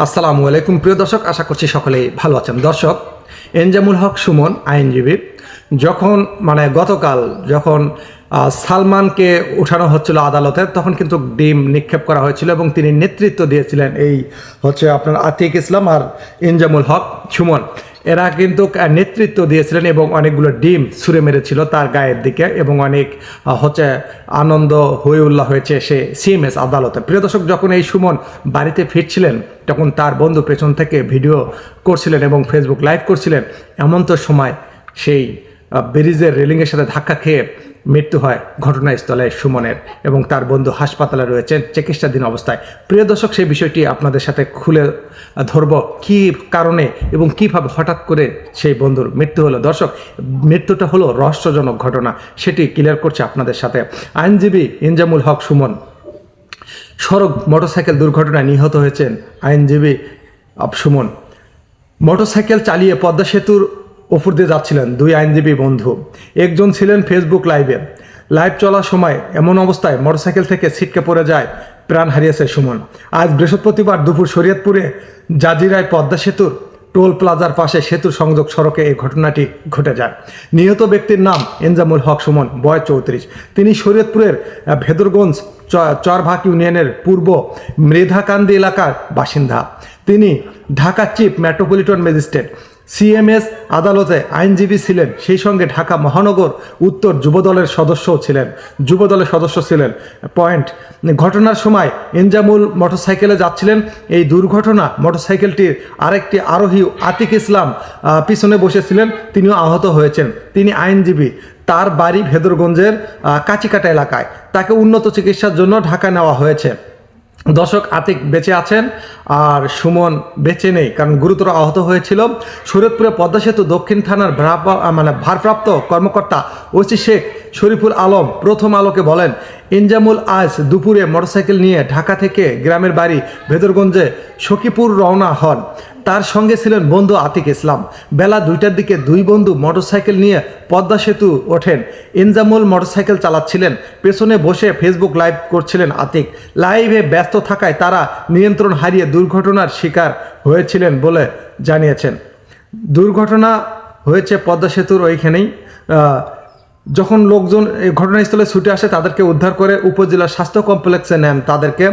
আসসালামু আলাইকুম। প্রিয় দর্শক, আশা করছি সকলেই ভালো আছেন। দর্শক, এনজামুল হক সুমন, আইনজীবী, যখন মানে গতকাল যখন সালমানকে উঠানো হচ্ছিল আদালতে, তখন কিন্তু ডিম নিক্ষেপ করা হয়েছিল এবং তিনি নেতৃত্ব দিয়েছিলেন এই হচ্ছে আপনার আতিক ইসলাম আর ইনজামুল হক সুমন। এরা কিন্তু নেতৃত্ব দিয়েছিলেন এবং অনেকগুলো ডিম ছুঁড়ে মেরেছিল তার গায়ের দিকে এবং অনেক হচ্ছে আনন্দ হয়ে উল্লাহ হয়েছে সে সিএমএস আদালতে। প্রিয় দর্শক, যখন এই সুমন বাড়িতে ফিরছিলেন তখন তার বন্ধু পেছন থেকে ভিডিও করছিলেন এবং ফেসবুক লাইভ করছিলেন, এমন তো সময় সেই ব্রিজের রেলিংয়ের সাথে ধাক্কা খেয়ে মৃত্যু হয় ঘটনাস্থলে সুমনের এবং তার বন্ধু হাসপাতালে রয়েছেন চিকিৎসাধীন অবস্থায়। প্রিয় দর্শক, সেই বিষয়টি আপনাদের সাথে খুলে ধরব কি কারণে এবং কীভাবে হঠাৎ করে সেই বন্ধুর মৃত্যু হলো। দর্শক, মৃত্যুটা হলো রহস্যজনক ঘটনা, সেটি ক্লিয়ার করছে আপনাদের সাথে। আইনজীবী ইনজামুল হক সুমন সড়ক মোটরসাইকেল দুর্ঘটনায় নিহত হয়েছেন আইনজীবী আপসুমন মোটরসাইকেল চালিয়ে পদ্মা সেতুর ওপর দিয়ে যাচ্ছিলেন দুই আইনজীবী বন্ধু। একজন ছিলেন ফেসবুক লাইভে। লাইভ চলার সময় এমন অবস্থায় মোটরসাইকেল থেকে ছিটকে পড়ে যায়, প্রাণ হারিয়েছে সুমন। আজ বৃহস্পতিবার দুপুর শরীয়তপুরে জাজিরায় পদ্মা সেতুর টোল প্লাজার পাশে সেতু সংযোগ সড়কে এই ঘটনাটি ঘটে যায়। নিহত ব্যক্তির নাম এনজামুল হক সুমন, বয়স চৌত্রিশ। তিনি শরীয়তপুরের ভেদরগঞ্জ চরভাক ইউনিয়নের পূর্ব মৃধাকান্দি এলাকার বাসিন্দা। তিনি Dhaka chief metropolitan magistrate. C M S আদালতে আইনজীবী ছিলেন। সেই সঙ্গে ঢাকা মহানগর উত্তর যুবদলের সদস্যও ছিলেন। যুবদলের সদস্য ছিলেন। পয়েন্ট। ঘটনার সময় এনজামুল মোটরসাইকেলে যাচ্ছিলেন। এই দুর্ঘটনা মোটরসাইকেলটির আরেকটি আরোহী আতিক ইসলাম পিছনে বসেছিলেন। তিনিও আহত হয়েছেন। তিনি আইনজীবী। তার বাড়ি ভেদরগঞ্জের কাচিকাটা এলাকায়। তাকে উন্নত চিকিৎসার জন্য ঢাকা নেওয়া হয়েছে। দর্শক আতিক বেঁচে আছেন আর সুমন বেঁচে নেই, কারণ গুরুতর আহত হয়েছিল শরীয়তপুরে পদ্মা সেতু দক্ষিণ থানার মানে ভারপ্রাপ্ত কর্মকর্তা ওসি শেখ শরীফুল আলম প্রথম আলোকে বলেন, ইনজামুল আজ দুপুরে মোটরসাইকেল নিয়ে ঢাকা থেকে গ্রামের বাড়ি ভেদরগঞ্জে সখীপুর রওনা হন। তার সঙ্গে ছিলেন বন্ধু আতিক ইসলাম। বেলা দুইটার দিকে দুই বন্ধু মোটরসাইকেল নিয়ে পদ্মা সেতু ওঠেন। ইনজামুল মোটরসাইকেল চালাচ্ছিলেন। পেছনে বসে ফেসবুক লাইভ করছিলেন আতিক। লাইভে ব্যস্ত থাকায় তারা নিয়ন্ত্রণ হারিয়ে দুর্ঘটনার শিকার হয়েছিলেন বলে জানিয়েছেন। দুর্ঘটনা হয়েছে পদ্মা সেতুর ওইখানেই। যখন লোকজন ঘটনাস্থলে ছুটে আসে, তাদেরকে উদ্ধার করে উপজেলা স্বাস্থ্য কমপ্লেক্সে নেন। তাদেরকে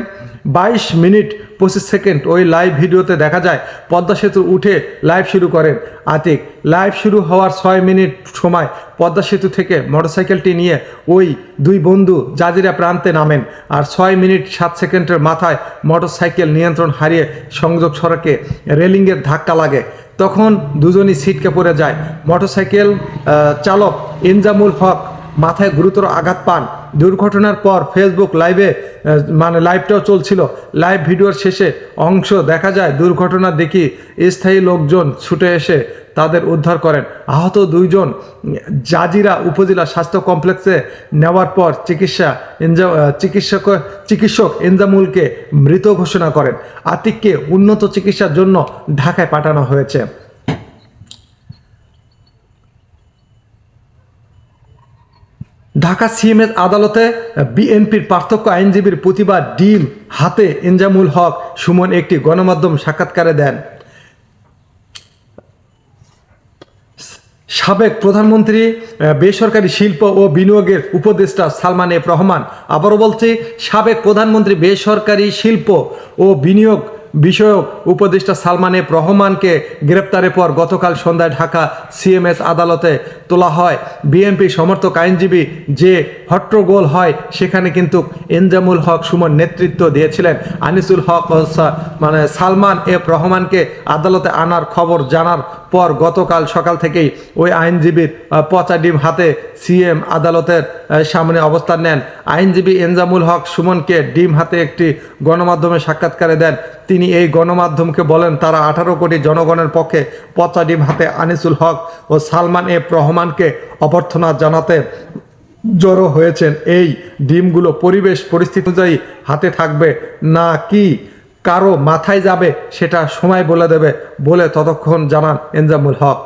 বাইশ মিনিট পঁচিশ সেকেন্ড ওই লাইভ ভিডিওতে দেখা যায়, পদ্মা সেতু উঠে লাইভ শুরু করেন। আতিক, লাইভ শুরু হওয়ার ছয় মিনিট সময় পদ্মা সেতু থেকে মোটরসাইকেলটি নিয়ে ওই দুই বন্ধু জাজিরা প্রান্তে নামেন আর ছয় মিনিট সাত সেকেন্ডের মাথায় মোটরসাইকেল নিয়ন্ত্রণ হারিয়ে সংযোগ সড়কে রেলিংয়ের ধাক্কা লাগে। তখন দুজনই ছিটকে পড়ে যায়। মোটরসাইকেল চালক ইনজামুল হক মাথায় গুরুতর আঘাত পান। দুর্ঘটনার পর ফেসবুক লাইভে মানে লাইভটাও চলছিল। লাইভ ভিডিওর শেষে অংশ দেখা যায়, দুর্ঘটনা দেখি স্থায়ী লোকজন ছুটে এসে তাদের উদ্ধার করেন। আহত দুইজন জাজিরা উপজেলা স্বাস্থ্য কমপ্লেক্সে নেওয়ার পর চিকিৎসা চিকিৎসক চিকিৎসক এনজামুলকে মৃত ঘোষণা করেন। আতিককে উন্নত চিকিৎসার জন্য ঢাকায় পাঠানো হয়েছে। ঢাকা সিএমএস আদালতে বিএনপির পার্থক্য আইনজীবীর প্রতিবাদ ডিম হাতে এনজামুল হক সুমন একটি গণমাধ্যম সাক্ষাৎকারে দেন। সাবেক প্রধানমন্ত্রী বেসরকারি শিল্প ও বিনিয়োগের উপদেষ্টা সালমান এফ রহমান আবারও বলছে, সাবেক প্রধানমন্ত্রী বেসরকারি শিল্প ও বিনিয়োগ বিষয়ক উপদেষ্টা সালমান এফ রহমানকে গ্রেপ্তারের পর গতকাল সন্ধ্যায় ঢাকা সিএমএস আদালতে তোলা হয়। বিএনপি সমর্থক আইনজীবী যে হট্টগোল হয়, সেখানে কিন্তু এনজামুল হক সুমন নেতৃত্ব দিয়েছিলেন। আনিসুল হক মানে সালমান এফ রহমানকে আদালতে আনার খবর জানার পর গতকাল সকাল থেকেই ওই আইনজীবীর পচা ডিম হাতে সিএম আদালতের সামনে অবস্থান নেন। আইনজীবী এনজামুল হক সুমনকে ডিম হাতে একটি গণমাধ্যমে সাক্ষাৎকারে দেন। তিনি এই গণমাধ্যমকে বলেন, তারা আঠারো কোটি জনগণের পক্ষে পচা ডিম হাতে আনিসুল হক ও সালমান এফ রহমানকে অভ্যর্থনা জানাতে জড়ো হয়েছেন। এই ডিমগুলো পরিবেশ পরিস্থিতি অনুযায়ী হাতে থাকবে না কি কারও মাথায় যাবে সেটা সময় বলে দেবে বলে ততক্ষণ জানান এনজামুল হক।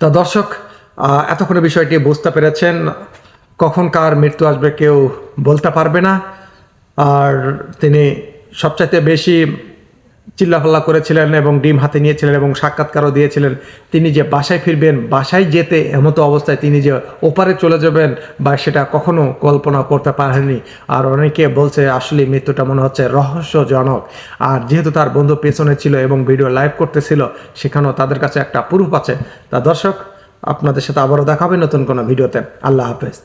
তা দর্শক এতক্ষণে বিষয়টি বুঝতে পেরেছেন। কখন কার মৃত্যু আসবে কেউ বলতে পারবে না। আর তিনি সবচাইতে বেশি চিল্লাফাল্লা করেছিলেন এবং ডিম হাতে নিয়েছিলেন এবং সাক্ষাৎকারও দিয়েছিলেন। তিনি যে বাসায় ফিরবেন, বাসায় যেতে এমতো অবস্থায় তিনি যে ওপারে চলে যাবেন বা সেটা কখনো কল্পনা করতে পারেননি। আর অনেকে বলছে আসলে মৃত্যুটা মনে হচ্ছে রহস্যজনক। আর যেহেতু তার বন্ধু পেছনে ছিল এবং ভিডিও লাইভ করতেছিল, সেখানেও তাদের কাছে একটা প্রুফ আছে। তা দর্শক, আপনাদের সাথে আবারও দেখাবে নতুন কোনো ভিডিওতে। আল্লাহ হাফেজ।